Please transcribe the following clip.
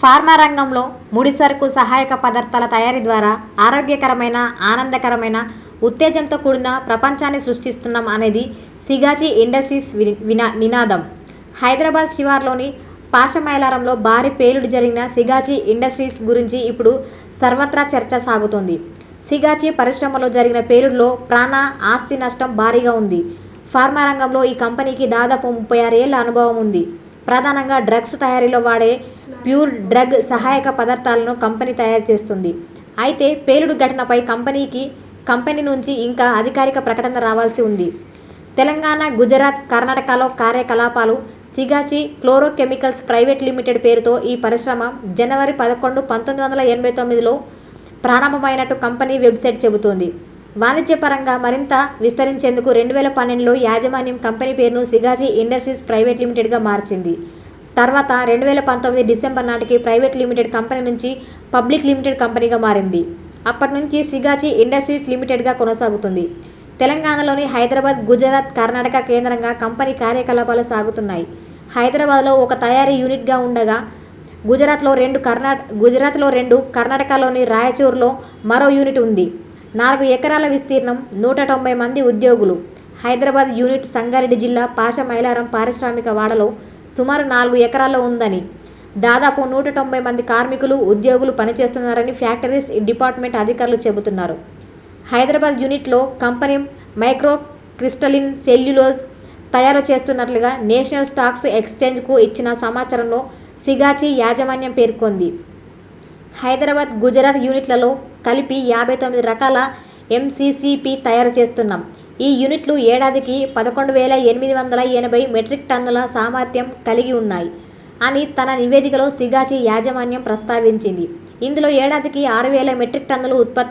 Pharma రంగంలో ముడిసరుకు సహాయక పదార్థాల తయారీ ద్వారా ఆరోగ్యకరమైన ఆనందకరమైన ఉత్తేజంతో కూడిన ప్రపంచాన్ని సృష్టిస్తున్నాం అనేది సిగాచి ఇండస్ట్రీస్ వినా నినాదం. హైదరాబాద్ శివార్లోని పాషమైలారంలో భారీ పేలుడు జరిగిన సిగాచి ఇండస్ట్రీస్ గురించి ఇప్పుడు సర్వత్రా చర్చ సాగుతోంది. సిగాచి పరిశ్రమలో జరిగిన పేలుడులో ప్రాణ ఆస్తి నష్టం భారీగా ఉంది. ఫార్మా రంగంలో ఈ కంపెనీకి దాదాపు ముప్పై ఆరు ఏళ్ళ అనుభవం ఉంది. ప్రధానంగా డ్రగ్స్ తయారీలో వాడే ప్యూర్ డ్రగ్ సహాయక పదార్థాలను కంపెనీ తయారు చేస్తుంది. అయితే పేలుడు ఘటనపై కంపెనీకి కంపెనీ నుంచి ఇంకా అధికారిక ప్రకటన రావాల్సి ఉంది. తెలంగాణ గుజరాత్ కర్ణాటకలో కార్యకలాపాలు సిగాచి క్లోరోకెమికల్స్ ప్రైవేట్ లిమిటెడ్ పేరుతో ఈ పరిశ్రమ జనవరి పదకొండు పంతొమ్మిది వందల ఎనభై తొమ్మిదిలో ప్రారంభమైనట్టు కంపెనీ వెబ్సైట్ చెబుతోంది. వాణిజ్యపరంగా మరింత విస్తరించేందుకు రెండు వేల పన్నెండులో యాజమాన్యం కంపెనీ పేరును సిగాచి ఇండస్ట్రీస్ ప్రైవేట్ లిమిటెడ్గా మార్చింది. తర్వాత రెండు వేల పంతొమ్మిది డిసెంబర్ నాటికి ప్రైవేట్ లిమిటెడ్ కంపెనీ నుంచి పబ్లిక్ లిమిటెడ్ కంపెనీగా మారింది. అప్పటి నుంచి సిగాచి ఇండస్ట్రీస్ లిమిటెడ్గా కొనసాగుతుంది. తెలంగాణలోని హైదరాబాద్ గుజరాత్ కర్ణాటక కేంద్రంగా కంపెనీ కార్యకలాపాలు సాగుతున్నాయి. హైదరాబాద్లో ఒక తయారీ యూనిట్గా ఉండగా గుజరాత్లో రెండు కర్ణా గుజరాత్లో రెండు కర్ణాటకలోని రాయచూర్లో మరో యూనిట్ ఉంది. నాలుగు ఎకరాల విస్తీర్ణం నూట తొంభై మంది ఉద్యోగులు. హైదరాబాద్ యూనిట్ సంగారెడ్డి జిల్లా పాషమైలారం పారిశ్రామిక వాడలో సుమారు నాలుగు ఎకరాల్లో ఉందని దాదాపు నూట తొంభై మంది కార్మికులు ఉద్యోగులు పనిచేస్తున్నారని ఫ్యాక్టరీస్ డిపార్ట్మెంట్ అధికారులు చెబుతున్నారు. హైదరాబాద్ యూనిట్లో కంపెనీ మైక్రో క్రిస్టలిన్ సెల్యులోజ్ తయారు చేస్తున్నట్లుగా నేషనల్ స్టాక్స్ ఎక్స్చేంజ్కు ఇచ్చిన సమాచారంలో సిగాచి యాజమాన్యం పేర్కొంది. హైదరాబాద్ గుజరాత్ యూనిట్లలో కలిపి యాభై తొమ్మిది రకాల ఎంసీసీపీ తయారు చేస్తున్నాం. ఈ యూనిట్లు ఏడాదికి పదకొండు వేల ఎనిమిది వందల ఎనభై మెట్రిక్ టన్నుల సామర్థ్యం కలిగి ఉన్నాయి అని తన నివేదికలో సిగాచి యాజమాన్యం ప్రస్తావించింది. ఇందులో ఏడాదికి ఆరు వేల మెట్రిక్ టన్నులు ఉత్పత్తి